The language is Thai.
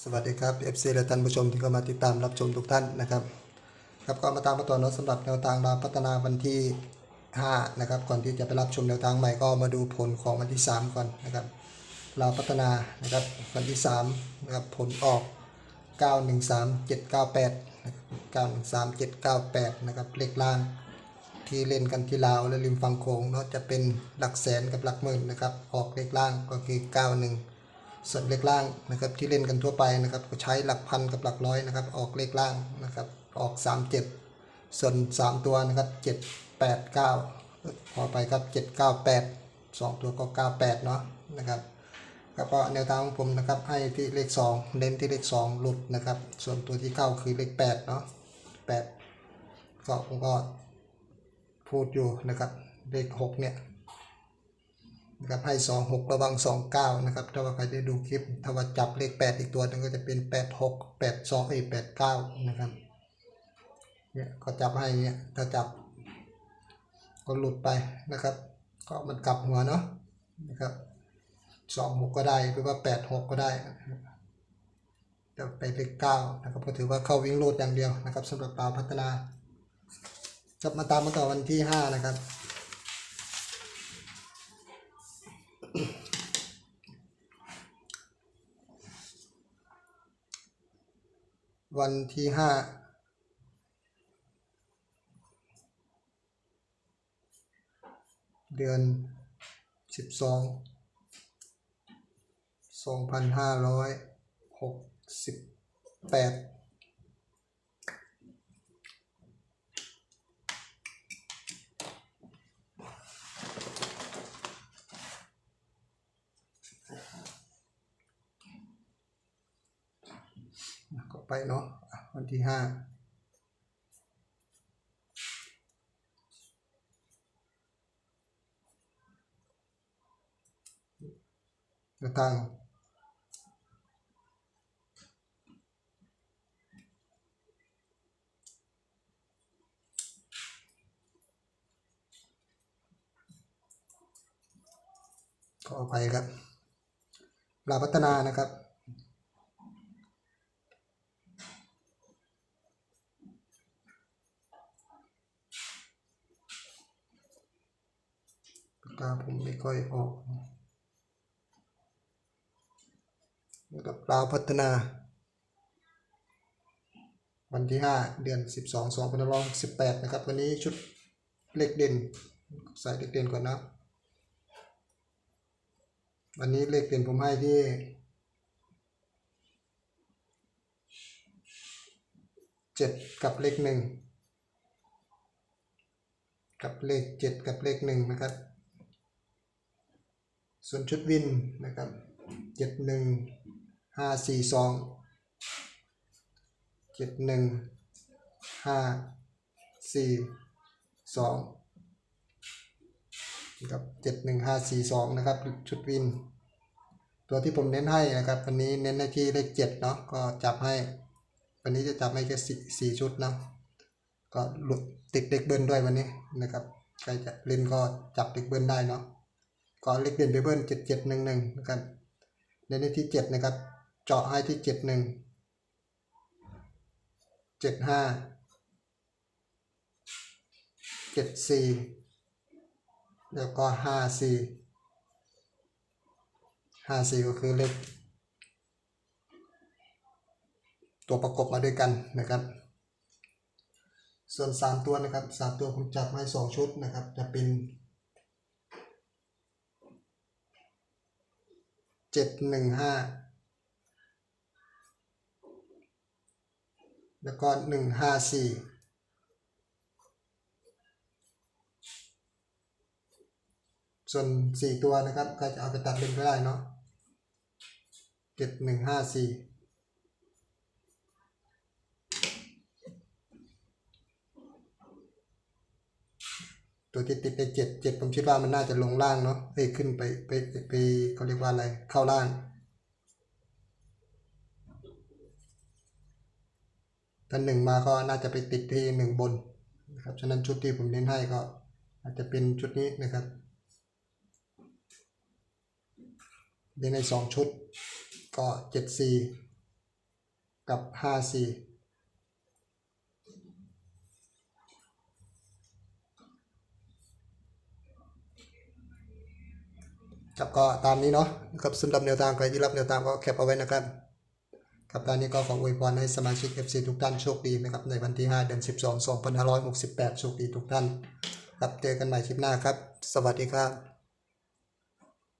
สวัสดีครับ FC และท่านผู้ชมที่เข้ามาติดตามรับชมทุกท่านนะครับ ครับก็มาตามมาต่อเนอะสำหรับแนวทางดาวพัฒนาวันที่ 5 นะครับ ก่อนที่จะไปรับชมแนวทางใหม่ก็มาดูผลของวันที่ 3 ก่อนนะครับดาวพัฒนานะครับวันที่3นะครับผลออก 913798นะครับ913798 นะครับเลขล่างที่เล่นกันที่ลาวและริมฝั่งโขงเนาะจะเป็นหลักแสนกับหลักหมื่นนะครับออกเลขล่างก็คือ 91 ส่วนเลขล่างนะครับที่เล่นกันทั่วไปนะครับก็ใช้หลักพันกับหลักร้อยนะครับ ออกเลขล่างนะครับออก 37 ส่วน 3 ตัวนะครับ 7 8 9พอไปครับ 798 2 ตัวก็ 98 เนาะนะครับแล้วก็แนวทางของผมนะครับให้ที่เลข 2 เน้นที่เลข 2 หลุดนะครับ ส่วนตัวที่เข้าคือเลข 8 เนาะ8ก็ผมก็พูดอยู่นะครับเลข 6 เนี่ย นะครับให้สองหกระวังสองเก้านะครับ ถ้าว่าใครได้ดูคลิป ถ้าว่าจับเลขแปดอีกตัวนึงก็จะเป็นแปดหกแปดสองอีแปดเก้านะครับ เนี่ยก็จับให้เนี่ยถ้าจับ ก็หลุดไปนะครับ ก็มันกลับหัวเนาะนะครับสองหกก็ได้หรือว่าแปดหกก็ได้จะไปเลขเก้านะครับก็ถือว่าเข้าวิ่งโลดอย่างเดียวนะครับสำหรับดาวพัฒนาจะมาตามมาต่อวันที่ห้านะครับ วันที่ห้าเดือนสิบสองสองพันห้าร้อยหกสิบแปดก็ ไปเนาะวันที่ห้าแนวทางขออภัยครับลาพัฒนานะครับาผมไม่ค่อยออกนะครับลาวพัฒนา วันที่ 5 เดือน 12 2518 นะครับ วันนี้ชุดเลขเด่น ใส่เลขเด่นก่อนนะ วันนี้เลขเด่นผมให้ที่เจ็ดกับเลขหนึ่งกับเลขเจ็ดกับเลขหนึ่งนะครับ ส่วนชุดวินนะครับเจ็ดหนึ่งห้าสี่สองเจ็ดหนึ่งห้าสี่สองนะครับเจ็ดหนึ่งห้าสี่สองนะครับชุดวิน ตัวที่ผมเน้นให้นะครับวันนี้เน้นในที่เลขเจ็ดเนาะก็จับให้ วันนี้จะจับให้แค่สี่สี่ชุดเนาะก็หลุดติดเลขเบิ้ลด้วยวันนี้นะครับใครจะเล่นก็จับเลขเบิ้ลได้เนาะ ก็เลขเด่นไปเบิ้ลเจ็ดเจ็ดหนึ่งหนึ่งนะครับในที่เจ็ดนะครับ เจาะให้ที่เจ็ดหนึ่งเจ็ดห้าเจ็ดสี่แล้วก็ห้าสี่ห้าสี่ก็คือเลขตัวประกบมาด้วยกันนะครับ ส่วนสามตัวนะครับสามตัวผมจับให้สองชุดนะครับ จะเป็น เจ็ดหนึ่งห้าแล้วก็หนึ่งห้าสี่ส่วนสี่ตัวนะครับใครจะเอาไปตัดเป็นก็ได้เนาะเจ็ดหนึ่งห้าสี่ ตัวที่ติดไปเจ็ดเจ็ดผมคิดว่ามันน่าจะลงล่างเนาะเอ้ยขึ้นไปไปไปเขาเรียกว่าอะไรเข้าล่าง ถ้าหนึ่งมาก็น่าจะไปติดที่หนึ่งบนนะครับฉะนั้นชุดที่ผมเน้นให้ก็ อาจจะเป็นชุดนี้นะครับเน้นในสองชุดก็เจ็ดสี่กับห้าสี่ ครับก็ตามนี้เนาะครับสำหรับแนวทางใครที่รับแนวทางก็แคปเอาไว้นะครับครับตอนนี้ก็ขออวยพรให้สมาชิก FC ทุกท่านโชคดีนะครับในวันที่ 5 เดือน 12 2568 โชคดีทุกท่าน ครับเจอกันใหม่คลิปหน้าครับ สวัสดีครับ